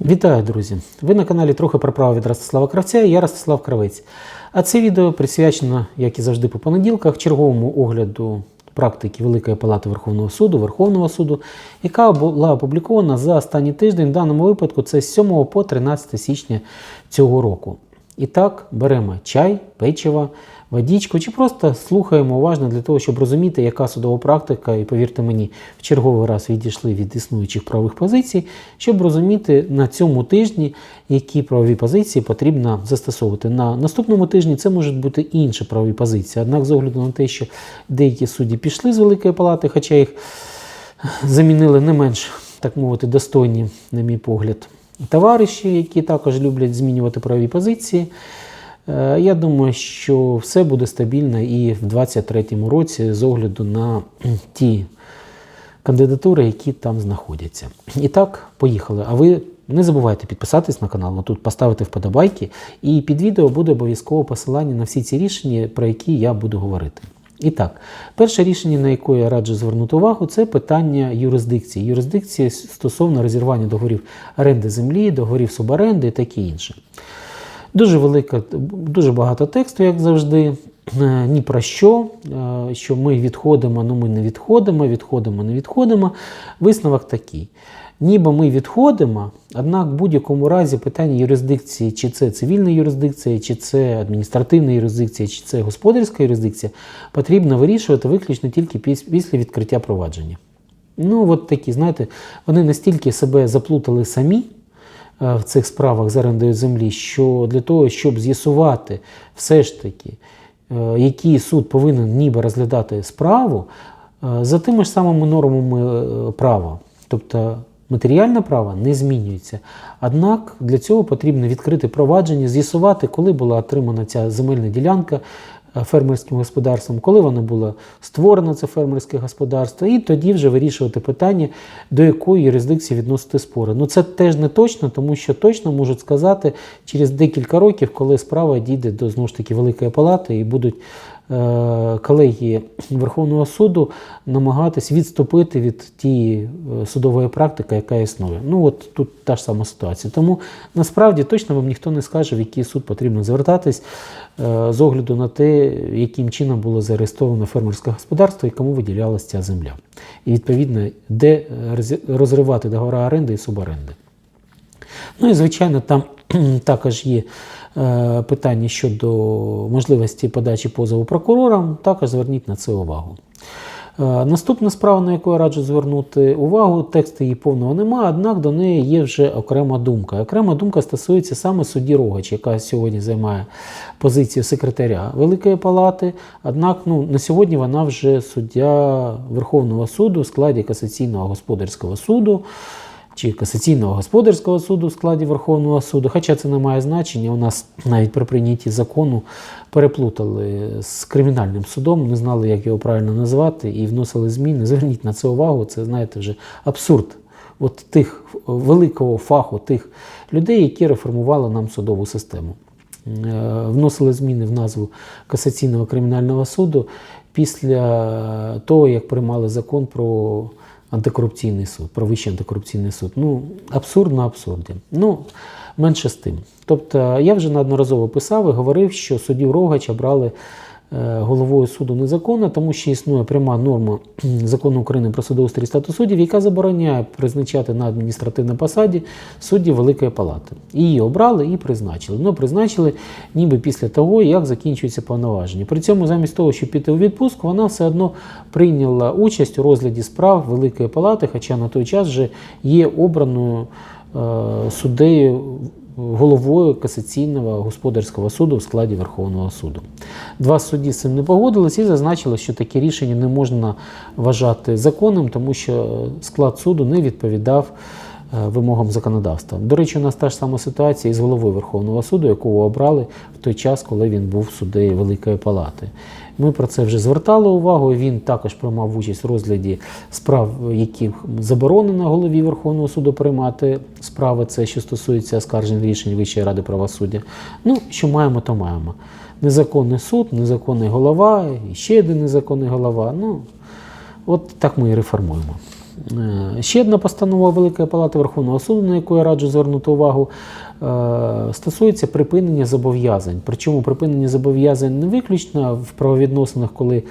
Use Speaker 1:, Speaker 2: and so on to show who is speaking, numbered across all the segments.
Speaker 1: Вітаю, друзі! Ви на каналі трохи про право від Ростислава Кравця я Ростислав Кравець. А це відео присвячено, як і завжди по понеділках, черговому огляду практики Великої Палати Верховного суду, Верховного суду, яка була опублікована за останній тиждень. В даному випадку це з 7 по 13 січня цього року. І так, беремо чай, печиво, водичку чи просто слухаємо уважно для того, щоб розуміти, яка судова практика, і повірте мені, в черговий раз відійшли від існуючих правових позицій, щоб розуміти на цьому тижні, які правові позиції потрібно застосовувати. На наступному тижні це можуть бути інші правові позиції. Однак, з огляду на те, що деякі судді пішли з Великої Палати, хоча їх замінили не менш, так мовити, достойні, на мій погляд, товариші, які також люблять змінювати правові позиції. Е, Я думаю, що все буде стабільно і в 2023 році з огляду на ті кандидатури, які там знаходяться. І так, поїхали. А ви не забувайте підписатись на канал, тут поставити вподобайки, і під відео буде обов'язково посилання на всі ці рішення, про які я буду говорити. І так, перше рішення, на яке я раджу звернути увагу, це питання юрисдикції. Юрисдикції стосовно розірвання договорів оренди землі, договорів суборенди і таке інше. Дуже велика, дуже багато тексту, як завжди. Е, Ні про що, е, що ми відходимо, ну ми не відходимо, відходимо, не відходимо. Висновок такий. Ніби ми відходимо, однак в будь-якому разі питання юрисдикції, чи це цивільна юрисдикція, чи це адміністративна юрисдикція, чи це господарська юрисдикція, потрібно вирішувати виключно тільки піс- після відкриття провадження. Ну, от такі, знаєте, вони настільки себе заплутали самі в цих справах з орендою землі, що для того, щоб з'ясувати все ж таки, е, який суд повинен ніби розглядати справу, е, за тими ж самими нормами е, права. Тобто матеріальне право не змінюється. Однак для цього потрібно відкрити провадження, з'ясувати, коли була отримана ця земельна ділянка е, фермерським господарством, коли воно було створено це фермерське господарство, і тоді вже вирішувати питання, до якої юрисдикції відносити спори. Ну це теж не точно, тому що точно можуть сказати через декілька років, коли справа дійде до знову ж таки Великої Палати і будуть е, колегії Верховного суду намагатись відступити від тієї е, судової практики, яка існує. Ну от тут та ж сама ситуація. Тому насправді точно вам ніхто не скаже, в який суд потрібно звертатись е, з огляду на те, яким чином було зареєстровано фермерське господарство і кому виділялася ця земля. І відповідно, де е, розривати договори оренди і суборенди. Ну і звичайно, там також є е, питання щодо можливості подачі позову прокурорам. Також зверніть на це увагу. Е, Наступна справа, на яку я раджу звернути увагу, тексту її повного немає, однак до неї є вже окрема думка. Окрема думка стосується саме судді Рогач, яка сьогодні займає позицію секретаря Великої Палати. Однак ну, на сьогодні вона вже суддя Верховного суду в складі касаційного господарського суду чи касаційного господарського суду в складі Верховного суду. Хоча це не має значення, у нас навіть при прийнятті закону переплутали з кримінальним судом, не знали, як його правильно назвати, і вносили зміни. Зверніть на це увагу, це знаєте вже абсурд. От тих великого фаху, тих людей, які реформували нам судову систему. Е, Вносили зміни в назву Касаційного кримінального суду після того, як приймали закон про антикорупційний суд, про вищий антикорупційний суд. Ну, абсурд на абсурді. Ну, менше з тим. Тобто, я вже неодноразово писав і говорив, що суддів Рогача брали головою суду незаконно, тому що існує пряма норма закону України про судоустрій статус суддів, яка забороняє призначати на адміністративній посаді суддів Великої Палати. Її обрали і призначили. Ну, призначили ніби після того, як закінчується повноваження. При цьому, замість того, щоб піти у відпустку, вона все одно прийняла участь у розгляді справ Великої Палати, хоча на той час вже є обраною е, суддею головою касаційного господарського суду в складі Верховного суду. Два судді з цим не погодились і зазначили, що таке рішення не можна вважати законом, тому що склад суду не відповідав вимогам законодавства. До речі, у нас та ж сама ситуація із головою Верховного суду, якого обрали в той час, коли він був суддею Великої Палати. Ми про це вже звертали увагу. Він також приймав участь в розгляді справ, які заборонено голові Верховного суду приймати справи, це що стосується оскаржень рішень Вищої ради правосуддя. Ну, що маємо, то маємо. Незаконний суд, незаконний голова, ще один незаконний голова. Ну, от так ми і реформуємо. Е, Ще одна постанова Великої Палати Верховного суду, на яку я раджу звернути увагу, е, стосується припинення зобов'язань. Причому припинення зобов'язань не виключно в правовідносинах, коли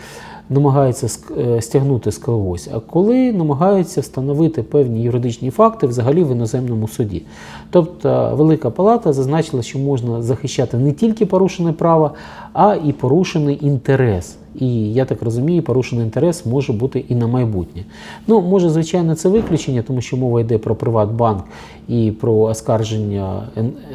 Speaker 1: намагаються е, стягнути з когось, а коли намагаються встановити певні юридичні факти взагалі в іноземному суді. Тобто Велика Палата зазначила, що можна захищати не тільки порушене право, а і порушений інтерес. І я так розумію, порушений інтерес може бути і на майбутнє. Ну, може, звичайно, це виключення, тому що мова йде про Приватбанк і про оскарження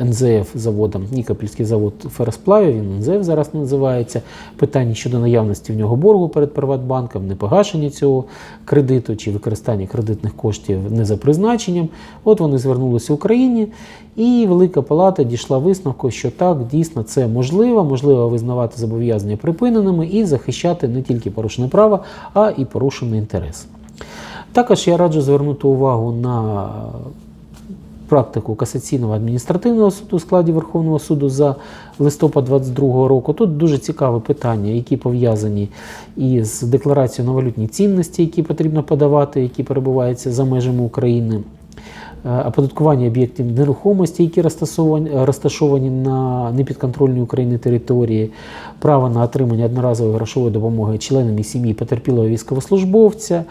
Speaker 1: НЗФ заводом, Нікопільський завод феросплавів, він НЗФ зараз називається. Питання щодо наявності в нього боргу перед Приватбанком, непогашення цього кредиту чи використання кредитних коштів не за призначенням. От вони звернулися в Україні, і Велика Палата дійшла висновку, що так, дійсно це можливо, можливо визнавати зобов'язання припиненими і захищати не тільки порушене право, а і порушений інтерес. Також я раджу звернути увагу на практику касаційного адміністративного суду у складі Верховного суду за листопад 2022 року. Тут дуже цікаве питання, які пов'язані із декларацією на валютні цінності, які потрібно подавати, які перебуваються за межами України. Е, Оподаткування об'єктів нерухомості, які розташовані, на непідконтрольній Україні території, право на отримання одноразової грошової допомоги членам сім'ї потерпілого військовослужбовця,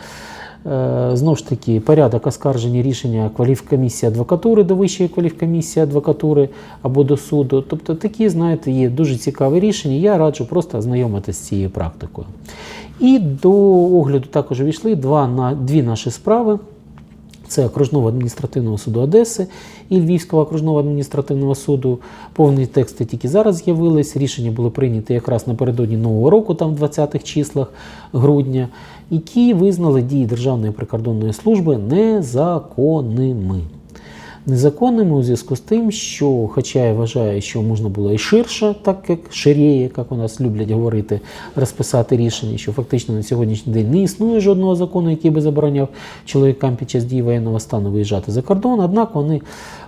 Speaker 1: Е, Знову ж таки, порядок оскарження рішення кваліфкомісії адвокатури до Вищої кваліфкомісії адвокатури або до суду. Тобто такі, знаєте, є дуже цікаві рішення. Я раджу просто ознайомитися з цією практикою. І до огляду також увійшли два, дві наші справи. Це окружного адміністративного суду Одеси і Львівського окружного адміністративного суду. Повні тексти тільки зараз з'явились. Рішення було прийнято якраз напередодні Нового року, там в 20-х числах грудня, які визнали дії Державної прикордонної служби незаконними. Незаконними у зв'язку з тим, що, хоча я вважаю, що можна було і ширше, так як ширіє, як у нас люблять говорити, розписати рішення, що фактично на сьогоднішній день не існує жодного закону, який би забороняв чоловікам під час дії воєнного стану виїжджати за кордон. Однак вони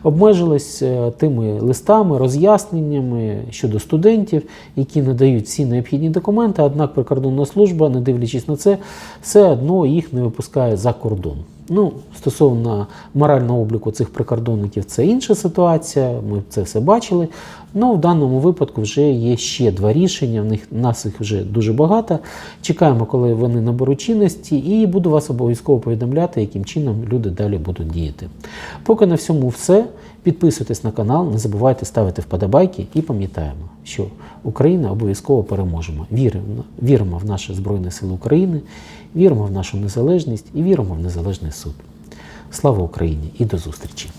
Speaker 1: обмежились е, тими листами, роз'ясненнями щодо студентів, які надають всі необхідні документи. Однак прикордонна служба, не дивлячись на це, все одно їх не випускає за кордон. Ну, стосовно морального обліку цих прикордонників, це інша ситуація. Ми це все бачили. Ну, в даному випадку вже є ще два рішення. В них нас їх вже дуже багато. Чекаємо, коли вони наберуть чинності, і буду вас обов'язково повідомляти, яким чином люди далі будуть діяти. Поки на всьому все. Підписуйтесь на канал, не забувайте ставити вподобайки і пам'ятаємо, що Україна обов'язково переможемо. Віримо, віримо в наші Збройні Сили України, віримо в нашу незалежність і віримо в незалежний суд. Слава Україні і до зустрічі!